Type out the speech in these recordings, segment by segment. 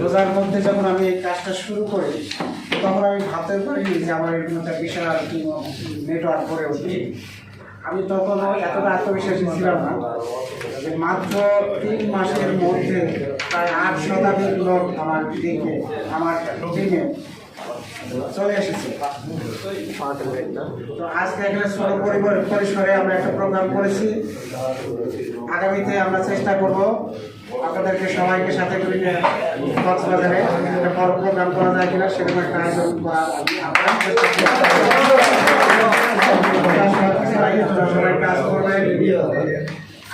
রোজার মধ্যে যখন আমি এই কাজটা শুরু করি, তখন আমি ভাবতে পারিনি যে আমার এরকম একটা বিশাল নেটওয়ার্ক করে উঠি আমি তখন এতটা আত্মবিশ্বাসী ছিলাম না মাত্র তিন মাসের মধ্যে প্রায় আট শতাধিক লোক আমার দিকে, আমার টিমে চলে এসেছে। তো আজকে পরিবার পরিসরে আমরা একটা প্রোগ্রাম করেছি। আগামীতে আমরা চেষ্টা করব আপনাদেরকে সবাইকে সাথে করে নিয়ে কক্সবাজারে একটা বড় প্রোগ্রাম করা যায় কিনা সেরকম একটা আয়োজন করা কাজ করবেন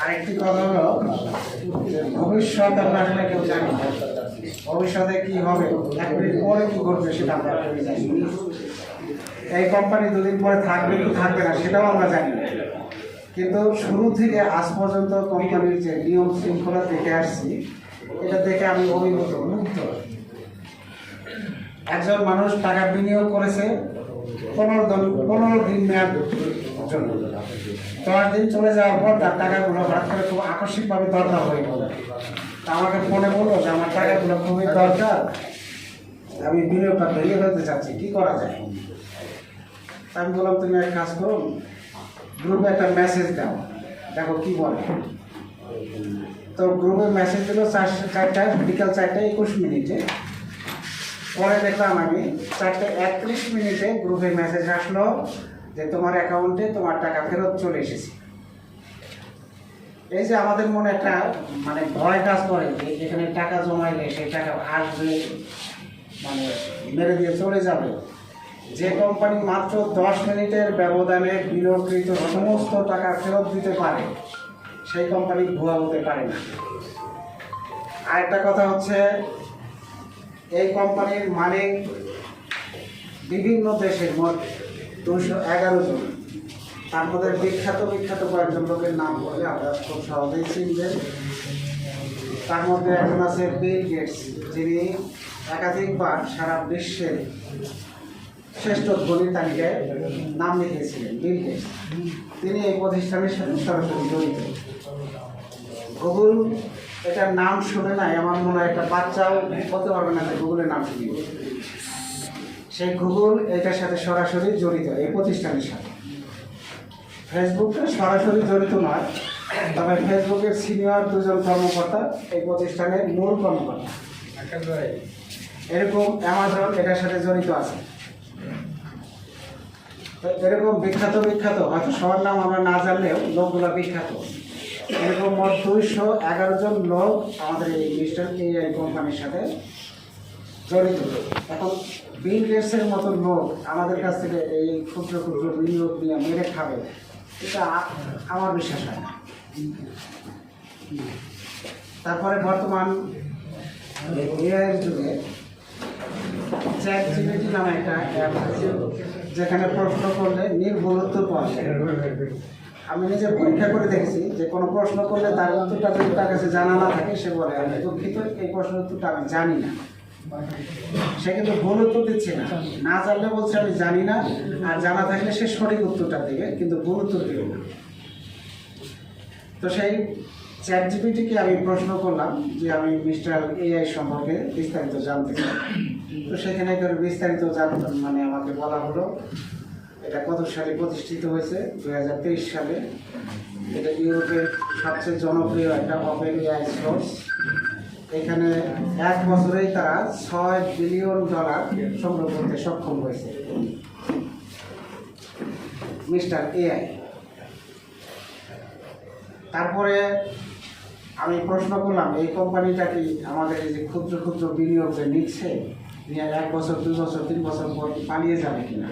আরেকটি কথা হলো, ভবিষ্যৎ আমরা আসলে কেউ জানি ভবিষ্যতে কি হবে, এক মিনিট পরে কি ঘটবে সেটা আমরা এই কোম্পানি দুদিন পরে থাকবে কি থাকবে না সেটাও আমরা জানি কিন্তু শুরু থেকে আজ পর্যন্ত কোম্পানির যে নিয়ম শৃঙ্খলা দেখে আসছি, এটা দেখে আমি অভিভূত, মুগ্ধ। একজন মানুষ টাকা বিনিয়োগ করেছে, পনেরো দিন পনেরো দিন মেয়াদ দশ দিন চলে যাওয়ার পর তার টাকাগুলো হঠাৎ করে খুব আকস্মিকভাবে দরকার হয়ে গেল। আমাকে ফোনে বলল যে, আমার টাকাগুলো খুবই দরকার, আমি বিনিয়োগটা ভেঙে ফেলতে চাচ্ছি, কি করা যায়? আমি বললাম, তুমি এক কাজ করো গ্রুপে একটা মেসেজ দাও। দেখো কি বলে। তো গ্রুপে মেসেজ দিল চারশো চারটায়, বিকাল চারটে একুশ মিনিটে। পরে দেখলাম আমি চারটে একত্রিশ মিনিটে গ্রুপে মেসেজ আসলো যে তোমার অ্যাকাউন্টে তোমার টাকা ফেরত চলে এসেছে। এই যে আমাদের মনে একটা মানে ভয় কাজ করে যে এখানে টাকা জমাইলে সেই টাকা আসবে মানে মেরে দিয়ে চলে যাবে। যে কোম্পানি মাত্র দশ মিনিটের ব্যবধানে বিনিয়োগকৃত সমস্ত টাকা ফেরত দিতে পারে, সেই কোম্পানি ভুয়া হতে পারে না। আরেকটা কথা হচ্ছে, এই কোম্পানির মালিক বিভিন্ন দেশের মোট দুশো এগারো জন। তার মধ্যে বিখ্যাত বিখ্যাত কয়েকজন লোকের নাম বলে আমরা খুব সহজেই চিনবেন তার মধ্যে একজন আছে বিল গেটস, যিনি একাধিকবার সারা বিশ্বের শ্রেষ্ঠ ধনী তালিকায় নাম লিখেছিলেন, বিল তিনি এই প্রতিষ্ঠানের সাথে সরাসরি জড়িত। গুগল, এটার নাম শুনে নাই, আমার মনে হয় একটা বাচ্চাও বলতে পারবে না যে গুগলের নাম শুনি সেই গুগল এটার সাথে সরাসরি জড়িত, এই প্রতিষ্ঠানের সাথে। ফেসবুকটা সরাসরি জড়িত নয়, তবে ফেসবুকের সিনিয়র দুজন কর্মকর্তা এই প্রতিষ্ঠানের মূল কর্মকর্তা। এরকম অ্যামাজন এটার সাথে জড়িত আছে। এরকম বিখ্যাত বিখ্যাত, হয়তো সবার নাম আমরা না জানলেও লোকগুলো বিখ্যাত। এরকম মোট দুইশো এগারো জন লোক আমাদের এই মিস্টার এআই কোম্পানির সাথে জড়িত। এখন বিল গেটসের মতো লোক আমাদের কাছ থেকে এই ক্ষুদ্র ক্ষুদ্র বিনিয়োগ নিয়ে মেরে খাবে, এটা আমার বিশ্বাস হয় না। তারপরে বর্তমান এআইয়ের যুগে চ্যাট জিপিটি নামে একটা অ্যাপ আছে, যেখানে প্রশ্ন করলে নির্ভুল উত্তর পাওয়া যায়। আমি নিজে পরীক্ষা করে দেখেছি যে কোনো প্রশ্ন করলে তার উত্তরটা যদি তার কাছে জানা না থাকে, সে বলে, আমি দুঃখিত, এই প্রশ্নের উত্তরটা আমি জানি না। সে কিন্তু ভুল উত্তর দিচ্ছে না। না জানলে বলছে, আমি জানি না। আর জানা থাকলে সে সঠিক উত্তরটা দেবে, কিন্তু ভুল উত্তর দেবে না। তো সেই চ্যাট জিপিটিকে আমি প্রশ্ন করলাম যে আমি মিস্টার এআই সম্পর্কে বিস্তারিত জানতে চাই। তো সেখানে করে বিস্তারিত জান মানে আমাকে বলা হলো, এটা কত সালে প্রতিষ্ঠিত হয়েছে? দু হাজার তেইশ সালে। এটা ইউরোপের সবচেয়ে জনপ্রিয় একটা ওপেন এআই সোর্স এখানে এক বছরেই তারা ছয় বিলিয়ন ডলার সংগ্রহ করতে সক্ষম হয়েছে। মিস্টার এআই তারপরে আমি প্রশ্ন করলাম, এই কোম্পানিটা কি আমাদের এই যে ক্ষুদ্র ক্ষুদ্র বিনিয়োগ যে নিচ্ছে, নিয়ে এক বছর দু বছর, তিন বছর পর পালিয়ে যাবে কিনা?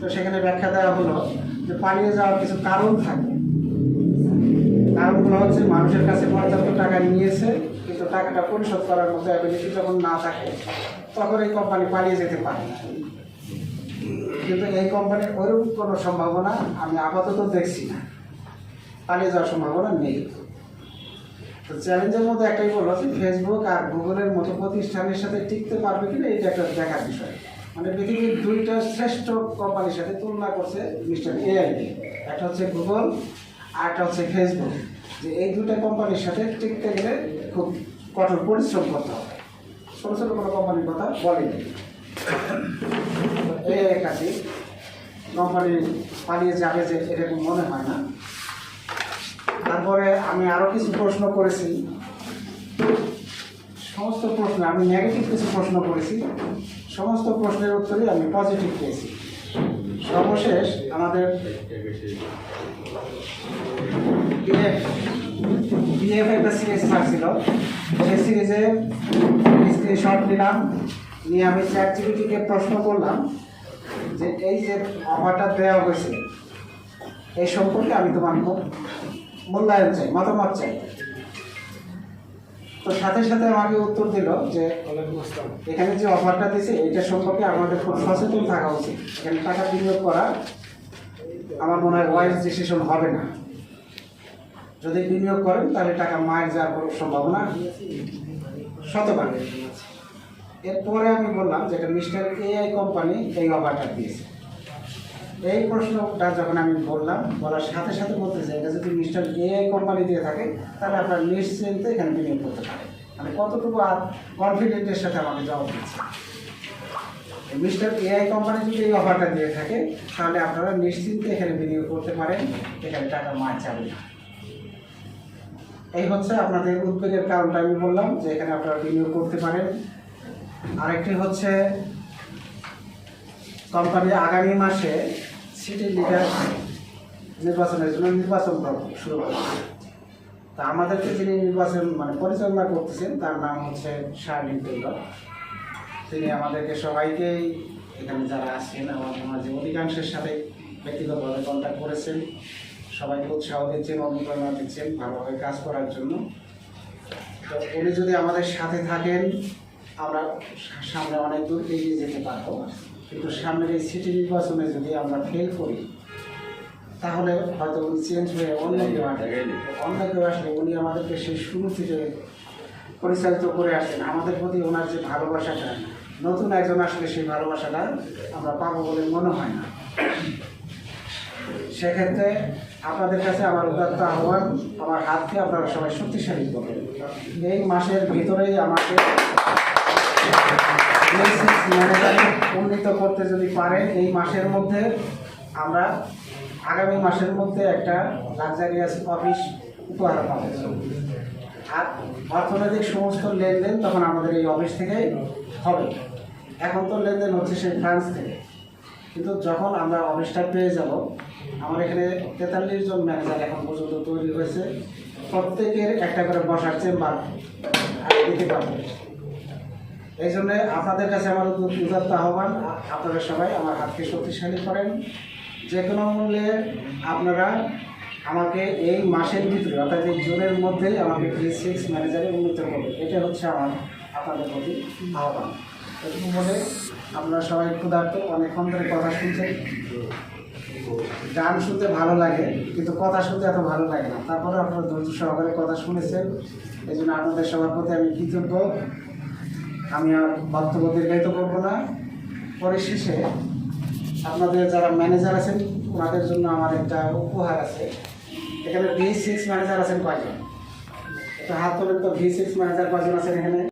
তো সেখানে ব্যাখ্যা দেওয়া হলো যে পালিয়ে যাওয়ার কিছু কারণ থাকে। কারণগুলো হচ্ছে মানুষের কাছে পর্যাপ্ত টাকা নিয়েছে, কিন্তু টাকাটা পরিশোধ করার মতো অ্যাবিলিটি যখন না থাকে, তখন এই কোম্পানি পালিয়ে যেতে পারে কিন্তু এই কোম্পানির ওরকম কোনো সম্ভাবনা আমি আপাতত দেখছি না। পালিয়ে যাওয়ার সম্ভাবনা নেই। তো চ্যালেঞ্জের মধ্যে একটাই বলল যে ফেসবুক আর গুগলের মতো প্রতিষ্ঠানের সাথে টিকতে পারবে কিনা, এটা একটা দেখার বিষয়। মানে পৃথিবীর দুইটা শ্রেষ্ঠ কোম্পানির সাথে তুলনা করছে মিস্টার এআই। একটা হচ্ছে গুগল আর একটা হচ্ছে ফেসবুক যে এই দুটা কোম্পানির সাথে টিকতে গেলে খুব কঠোর পরিশ্রম করতে হবে। ছোটো ছোটো কোনো কোম্পানির কথা বলেনি। এই এক আছে কোম্পানি পালিয়ে যাবে যে এরকম মনে হয় না। তারপরে আমি আরও কিছু প্রশ্ন করেছি। সমস্ত প্রশ্ন, আমি নেগেটিভ কিছু প্রশ্ন করেছি। সমস্ত প্রশ্নের উত্তরই আমি পজিটিভ পেয়েছি। সর্বশেষ আমাদের বিএফ একটা সিরিজ থাকছিল সেই সিরিজে স্ক্রিনশট নিলাম, নিয়ে আমি চ্যাট জিবিটিকে প্রশ্ন করলাম যে, এই যে অফারটা দেওয়া হয়েছে, এই সম্পর্কে আমি তোমার মূ- মূল্যায়ন চাই মতামত চাই। তো সাথে সাথে আমাকে উত্তর দিল যে এখানে যে অফারটা দিয়েছে এটা সম্পর্কে আমাদের খুব সচেতন থাকা উচিত। এখানে টাকা বিনিয়োগ করা আমার মনে হয় ওয়াইজ ডিসিশন হবে না। যদি বিনিয়োগ করেন তাহলে টাকা মায়ের যাওয়ার কোনো সম্ভাবনা শতভাগ। এরপরে আমি বললাম যে এটা মিস্টার এআই কোম্পানি এই অফারটা দিয়েছে। এই প্রশ্নটা যখন আমি বললাম, বলার সাথে সাথে বলতেছে এটা যদি মিস্টার এআই কোম্পানি দিয়ে থাকে, তাহলে আপনার নিশ্চিন্তে এখানে বিনিয়োগ করতে পারেন মানে কতটুকু আর কনফিডেন্টের সাথে আমাকে জবাব দিচ্ছে। মিস্টার এআই কোম্পানি যদি এই অফারটা দিয়ে থাকে, তাহলে আপনারা নিশ্চিন্তে এখানে বিনিয়োগ করতে পারেন, এখানে টাকা মার যাবে না। এই হচ্ছে আপনাদের উদ্বেগের কারণটা আমি বললাম, যে এখানে আপনারা বিনিয়োগ করতে পারেন। আরেকটি হচ্ছে কোম্পানি আগামী মাসে সিটি লিডার নির্বাচনের জন্য নির্বাচন শুরু করবে তা আমাদেরকে যিনি নির্বাচন মানে পরিচালনা করতেছেন, তার নাম হচ্ছে শার্লিন টেইলর তিনি আমাদেরকে সবাইকেই, এখানে যারা আছেন, আমার মনে অধিকাংশের সাথে ব্যক্তিগতভাবে কন্ট্যাক্ট করেছেন। সবাইকে উৎসাহ দিচ্ছেন, অনুপ্রেরণা দিচ্ছেন ভালোভাবে কাজ করার জন্য। তো উনি যদি আমাদের সাথে থাকেন, আমরা সামনে অনেক দূর এগিয়ে যেতে পারব। কিন্তু সামনের এই সিটি নির্বাচনে যদি আমরা ফেল করি, তাহলে হয়তো উনি চেঞ্জ হয়ে অন্য কেউ আসবে। অন্য কেউ আসলে উনি আমাদেরকে সেই শুরু থেকে পরিচালিত করে আসেন আমাদের প্রতি ওনার যে ভালোবাসাটা, নতুন একজন আসলে সেই ভালোবাসাটা আমরা পাবো বলে মনে হয় না। সেক্ষেত্রে আপনাদের কাছে আমার উদাত্ত আহ্বান, আমার হাতকে আপনারা সবাই শক্তিশালী করবেন এই মাসের ভিতরেই আমাকে উন্নীত করতে যদি পারেন, এই মাসের মধ্যে আমরা আগামী মাসের মধ্যে একটা লাক্সারিয়াস অফিস উপহার পাবো। আর অর্থনৈতিক সমস্ত লেনদেন তখন আমাদের এই অফিস থেকেই হবে। এখন তো লেনদেন হচ্ছে সেই ফ্রান্স থেকে। কিন্তু যখন আমরা অফিসটা পেয়ে যাব, আমার এখানে তেতাল্লিশ জন ম্যানেজার এখন পর্যন্ত তৈরি হয়েছে। প্রত্যেকের একটা করে বসার চেম্বার দিতে পারব এই জন্য আপনাদের কাছে আমার উদ- উদাত্ত আহ্বান। আপনারা সবাই আমার হাতকে শক্তিশালী করেন। যে কোনো মূল্যে আপনারা আমাকে এই মাসের ভিতরে, অর্থাৎ এই জুনের মধ্যেই আমাকে থ্রি সিক্স ম্যানেজারে উন্নীত করবে। এটা হচ্ছে আমার, আপনাদের প্রতি আহ্বান। এরকম বলে আপনারা সবাই ক্ষুধার্ত, অনেকক্ষণ ধরে কথা শুনছেন। গান শুনতে ভালো লাগে, কিন্তু কথা শুনতে এত ভালো লাগে না। তারপরে আপনারা ধৈর্য সহকারে কথা শুনেছেন। এই জন্য আপনাদের সবার প্রতি আমি কৃতজ্ঞ। আমি আর বক্তব্য দীর্ঘায়িত করব না। পরিশেষে আপনাদের যারা ম্যানেজার আছেন, ওনাদের জন্য আমার একটা উপহার আছে। এখানে ভি সিক্স ম্যানেজার আছেন কয়জন? একটা হাত তোলেন তো ভি সিক্স ম্যানেজার কয়জন আছেন এখানে?